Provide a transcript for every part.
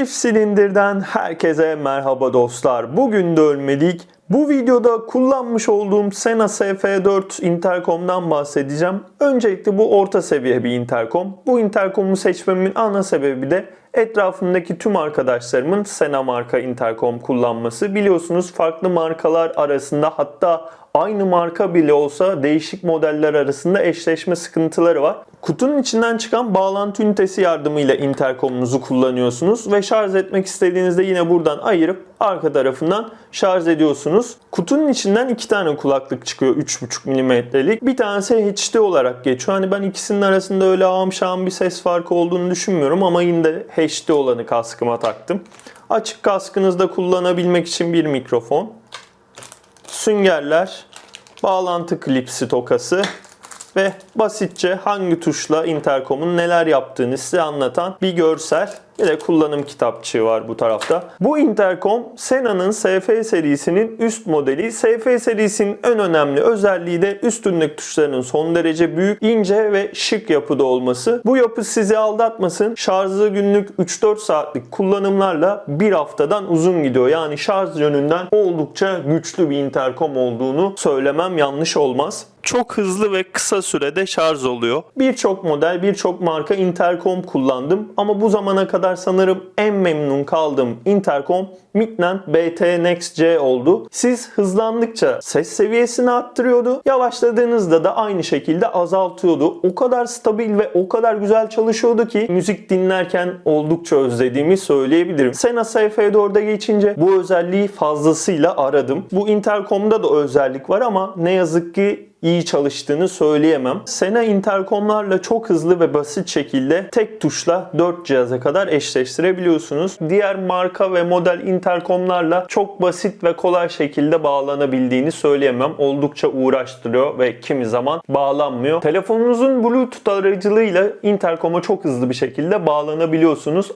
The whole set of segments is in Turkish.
Çift silindirden herkese merhaba dostlar. Bugün de ölmedik. Bu videoda kullanmış olduğum Sena SF4 interkomdan bahsedeceğim. Öncelikle bu orta seviye bir interkom. Bu interkomu seçmemin ana sebebi de etrafımdaki tüm arkadaşlarımın Sena marka interkom kullanması. Biliyorsunuz farklı markalar arasında hatta aynı marka bile olsa değişik modeller arasında eşleşme sıkıntıları var. Kutunun içinden çıkan bağlantı ünitesi yardımıyla interkomunuzu kullanıyorsunuz ve şarj etmek istediğinizde yine buradan ayırıp arka tarafından şarj ediyorsunuz. Kutunun içinden iki tane kulaklık çıkıyor 3.5 mm'lik. Bir tanesi HD olarak geçiyor. Hani ben ikisinin arasında öyle şağım bir ses farkı olduğunu düşünmüyorum ama yine de HD olanı kaskıma taktım. Açık kaskınızda kullanabilmek için bir mikrofon, süngerler, bağlantı klipsi tokası ve basitçe hangi tuşla interkomun neler yaptığını size anlatan bir görsel bir de kullanım kitapçığı var bu tarafta. Bu interkom Sena'nın SF serisinin üst modeli. SF serisinin en önemli özelliği de üstündeki tuşlarının son derece büyük, ince ve şık yapıda olması. Bu yapı sizi aldatmasın. Şarjı günlük 3-4 saatlik kullanımlarla bir haftadan uzun gidiyor. Yani şarj yönünden oldukça güçlü bir interkom olduğunu söylemem yanlış olmaz çok hızlı ve kısa sürede şarj oluyor. Birçok model, birçok marka interkom kullandım ama bu zamana kadar sanırım en memnun kaldığım interkom Midland BT Next C oldu. Siz hızlandıkça ses seviyesini arttırıyordu. Yavaşladığınızda da aynı şekilde azaltıyordu. O kadar stabil ve o kadar güzel çalışıyordu ki müzik dinlerken oldukça özlediğimi söyleyebilirim. Sena SF4'e geçince bu özelliği fazlasıyla aradım. Bu interkomda da özellik var ama ne yazık ki iyi çalıştığını söyleyemem. Sena interkomlarla çok hızlı ve basit şekilde tek tuşla 4 cihaza kadar eşleştirebiliyorsunuz. Diğer marka ve model interkomlarla çok basit ve kolay şekilde bağlanabildiğini söyleyemem. Oldukça uğraştırıyor ve kimi zaman bağlanmıyor. Telefonunuzun Bluetooth aracılığıyla interkoma çok hızlı bir şekilde bağlanabiliyorsunuz.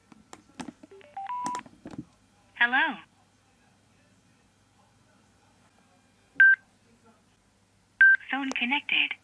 Hello. Phone connected.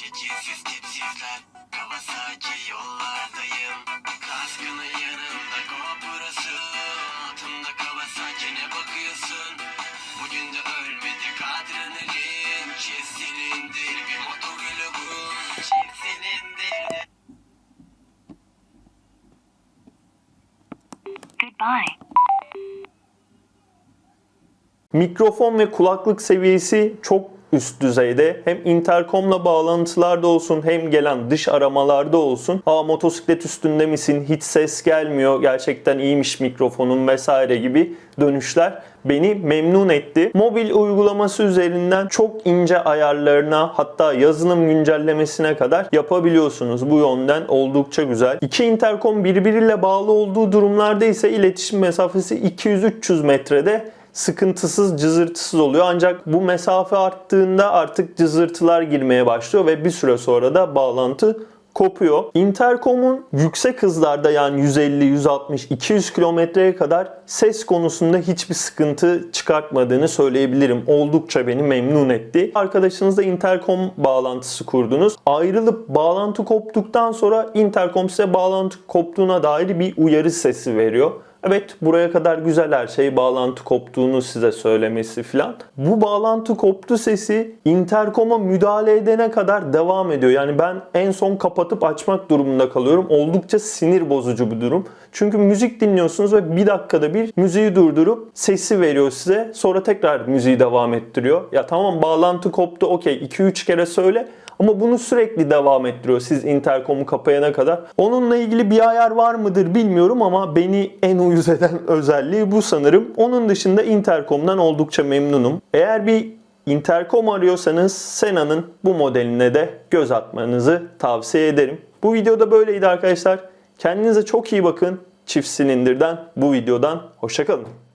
Şekilsiz tipsizler. Kawasaki yollardayım. Kaskının yanında GoPro'su Altımda Kawasaki ne bakıyorsun? Bugün de ölmedik adrenalin. Çift silindir bir motovlogun Çift silindir. Goodbye. Mikrofon ve kulaklık seviyesi çok üst düzeyde. Hem interkomla bağlantılarda olsun hem gelen dış aramalarda olsun. Aa motosiklet üstünde misin? Hiç ses gelmiyor. Gerçekten iyiymiş mikrofonun vesaire gibi dönüşler beni memnun etti. Mobil uygulaması üzerinden çok ince ayarlarına hatta yazılım güncellemesine kadar yapabiliyorsunuz. Bu yönden oldukça güzel. İki interkom birbiriyle bağlı olduğu durumlarda ise iletişim mesafesi 200-300 metrede sıkıntısız, cızırtısız oluyor. Ancak bu mesafe arttığında artık cızırtılar girmeye başlıyor ve bir süre sonra da bağlantı kopuyor. Intercom'un yüksek hızlarda yani 150, 160, 200 kilometreye kadar ses konusunda hiçbir sıkıntı çıkartmadığını söyleyebilirim. Oldukça beni memnun etti. Arkadaşınızla intercom bağlantısı kurdunuz. Ayrılıp bağlantı koptuktan sonra intercom size bağlantı koptuğuna dair bir uyarı sesi veriyor. Evet buraya kadar güzel her şey bağlantı koptuğunu size söylemesi filan. Bu bağlantı koptu sesi interkoma müdahale edene kadar devam ediyor. Yani ben en son kapatıp açmak durumunda kalıyorum. Oldukça sinir bozucu bir durum. Çünkü müzik dinliyorsunuz ve bir dakikada bir müziği durdurup sesi veriyor size. Sonra tekrar müziği devam ettiriyor. Ya tamam bağlantı koptu okey 2-3 kere söyle ama bunu sürekli devam ettiriyor siz interkomu kapayana kadar. Onunla ilgili bir ayar var mıdır bilmiyorum ama beni en uyuz eden özelliği bu sanırım. Onun dışında interkomdan oldukça memnunum. Eğer bir interkom arıyorsanız Sena'nın bu modeline de göz atmanızı tavsiye ederim. Bu videoda böyleydi arkadaşlar. Kendinize çok iyi bakın. Çift silindirden bu videodan hoşçakalın.